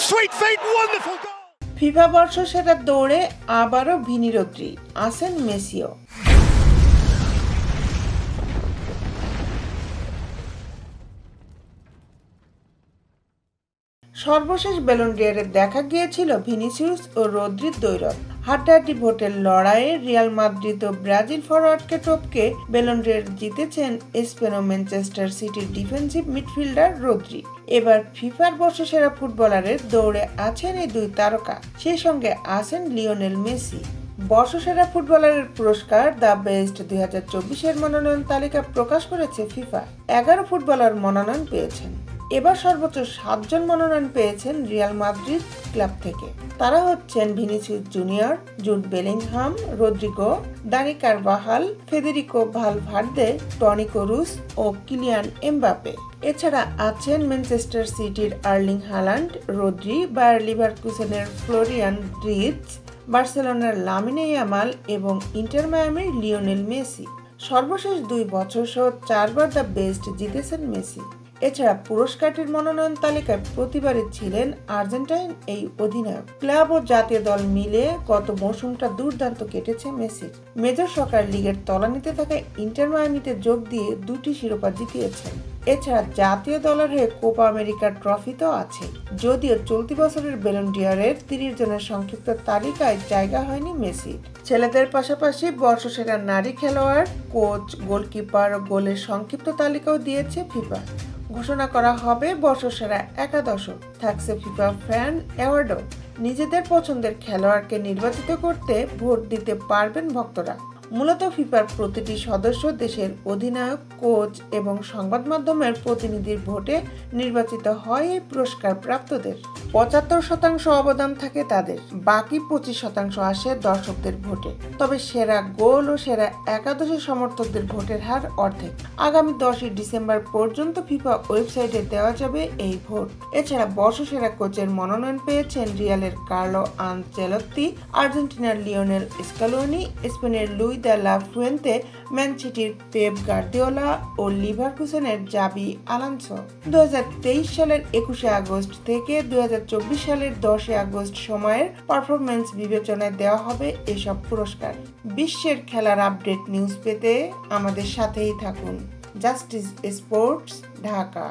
sweet feet, wonderful goal. FIFA বর্ষ সেরা দৌড়ে আবারও ভিনিরত্রী আসেন মেসিও সর্বশেষ বেলুন ডিয়ারে দেখা গিয়েছিল ভিনিসিউস ও রদ্রির দৈরত হাড্ডাহাড্ডি ভোটের লড়াইয়ে রিয়াল মাদ্রিদ ও ব্রাজিল ফরওয়ার্ডকে টপকে বেলুন ডিয়ার জিতেছেন স্পেন ও ম্যানচেস্টার সিটির ডিফেন্সিভ মিডফিল্ডার রদ্রি। এবার ফিফার বর্ষসেরা ফুটবলারের দৌড়ে আছেন এই দুই তারকা। সেই সঙ্গে আছেন লিওনেল মেসি। বর্ষসেরা ফুটবলারের পুরস্কার দ্য বেস্ট দুই হাজার চব্বিশের মনোনয়ন তালিকা প্রকাশ করেছে ফিফা। এগারো ফুটবলার মনোনয়ন পেয়েছেন। এবার সর্বোচ্চ সাতজন মনোনয়ন পেয়েছেন রিয়াল মাদ্রিদ ক্লাব থেকে। তারা হচ্ছেন Vinicius Junior Jude Bellingham, Rodrygo, Dani Carvajal, Federico Valverde, Toni Kroos ও কিলিয়ান এমবাপে এছাড়া আছেন ম্যানচেস্টার সিটির আর্লিং হালান্ড, রদ্রি, বায়ার লিভারকুসেনের ফ্লোরিয়ান ড্রিজ বার্সেলোনার লামিনে ইয়ামাল এবং ইন্টার মায়ামির লিওনেল মেসি। সর্বশেষ দুই বছর সহ চারবার দ্য বেস্ট জিতেছেন মেসি। এছাড়া পুরস্কারটির মনোনয়ন তালিকায় প্রতিবারে ছিলেন আর্জেন্টাইন এই অধিনায়ক। ক্লাব ও জাতীয় দল মিলে গত মৌসুমটা দুর্দান্ত কেটেছে মেসির মেজর সকার লিগের তলানিতে থাকা ইন্টার মায়ামিতে যোগ দিয়ে দুটি শিরোপা জিতিয়েছেন। এছাড়া জাতীয় দলের হয়ে কোপা আমেরিকার ট্রফি তো আছে। যদিও চলতি বছরের বেলন্ডিয়ারের তিরিশ জনের সংক্ষিপ্ত তালিকায় জায়গা হয়নি মেসির ছেলেদের পাশাপাশি বর্ষসেরা নারী খেলোয়াড়, কোচ, গোলকিপার ও গোলের সংক্ষিপ্ত তালিকাও দিয়েছে ফিফা। ঘোষণা করা হবে বর্ষসেরা একাদশ। থাকছে ফিফা ফ্যান অ্যাওয়ার্ডও। নিজেদের পছন্দের খেলোয়াড়কে নির্বাচিত করতে ভোট দিতে পারবেন ভক্তরা। মূলত ফিফার প্রতিটি সদস্য দেশের অধিনায়ক, কোচ এবং সংবাদ মাধ্যমের প্রতিনিধির ভোটে নির্বাচিত হয় এই পুরস্কার প্রাপ্তদের পঁচাত্তর শতাংশ অবদান থাকে তাদের, বাকি পঁচিশ শতাংশ আসে দর্শকদের ভোটে। তবে সেরা গোল ও সেরা একাদশী সমর্থকদের ভোটের হার অর্ধেক। আগামী দশই ডিসেম্বর পর্যন্ত ফিফা ওয়েবসাইটে দেওয়া যাবে এই ভোট। এছাড়া বর্ষসেরা কোচের মনোনয়ন পেয়েছেন রিয়ালের কার্লো আনচেলত্তি, আর্জেন্টিনার লিওনেল স্কালোনি, স্পেনের Luis de la Fuente, Man সিটির পেপ গার্দিওলা ও লিভারকুসেনের জাবি আলানসো। দুই হাজার তেইশ সালের একুশে আগস্ট থেকে দুই হাজার সালের দশই আগস্ট সময়ের পারফরমেন্স বিবেচনায় দেওয়া হবে এসব পুরস্কার। বিশ্বের খেলার আপডেট নিউজ পেতে আমাদের সাথেই থাকুন। Justice sports Dhaka